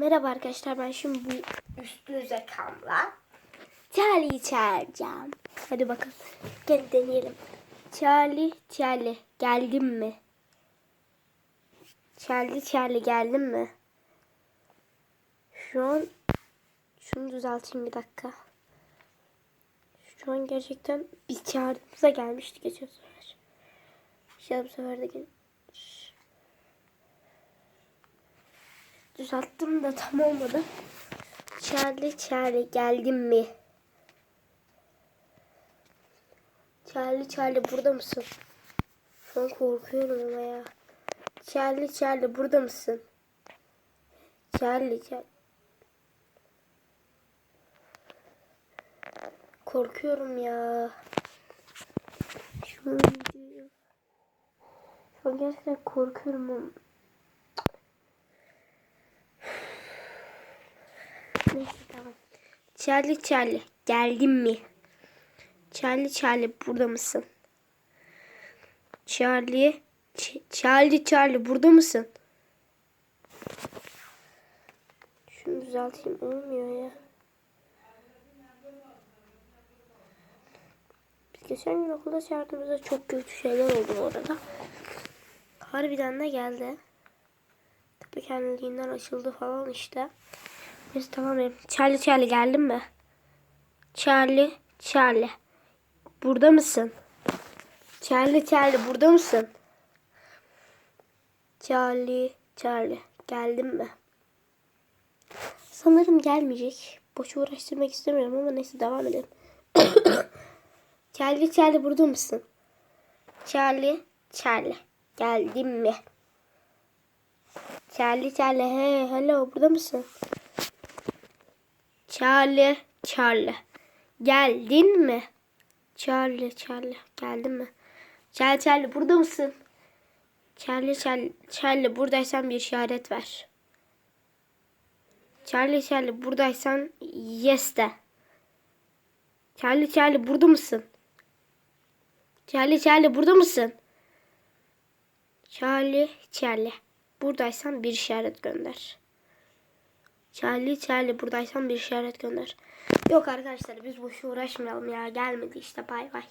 Merhaba arkadaşlar ben şimdi bu üstlü zekamla Charlie'yi çağıracağım. Hadi bakalım. Gel deneyelim. Charlie, Charlie geldin mi? Charlie, Charlie geldin mi? Şu an şunu düzelteyim bir dakika. Şu an gerçekten biz çağırdığımızda gelmişti geçen sefer. İşte bu sefer de gel. Düzelttim de tam olmadı. Charlie Charlie geldin mi? Charlie Charlie burada mısın? Şu an korkuyorum ama ya. Charlie Charlie burada mısın? Charlie Charlie. Korkuyorum ya. Şu an gerçekten korkuyorum Charlie Charlie geldin mi? Charlie Charlie burada mısın? Charlie Ç- Charlie Charlie burada mısın? Şunu düzelteyim olmuyor ya. Biz geçen gün okulda çağırdığımızda çok kötü şeyler oldu bu arada. Harbiden de geldi. Tabii kendiliğinden açıldı falan işte. Neyse tamam benim. Charlie Charlie geldin mi? Charlie Charlie. Burada mısın? Charlie Charlie burada mısın? Charlie Charlie geldin mi? Sanırım gelmeyecek. Boş uğraştırmak istemiyorum ama neyse devam edelim. Charlie Charlie burada mısın? Charlie Charlie geldin mi? Charlie Charlie hey hello burada mısın? Charlie Charlie geldin mi? Charlie Charlie geldin mi? Charlie Charlie burada mısın? Charlie Charlie Charlie buradaysan bir işaret ver. Charlie Charlie buradaysan yes de. Charlie Charlie burada mısın? Charlie Charlie burada mısın? Charlie Charlie buradaysan bir işaret gönder. Charlie Charlie buradaysan bir işaret gönder. Yok arkadaşlar biz boşu uğraşmayalım ya gelmedi işte bay bay.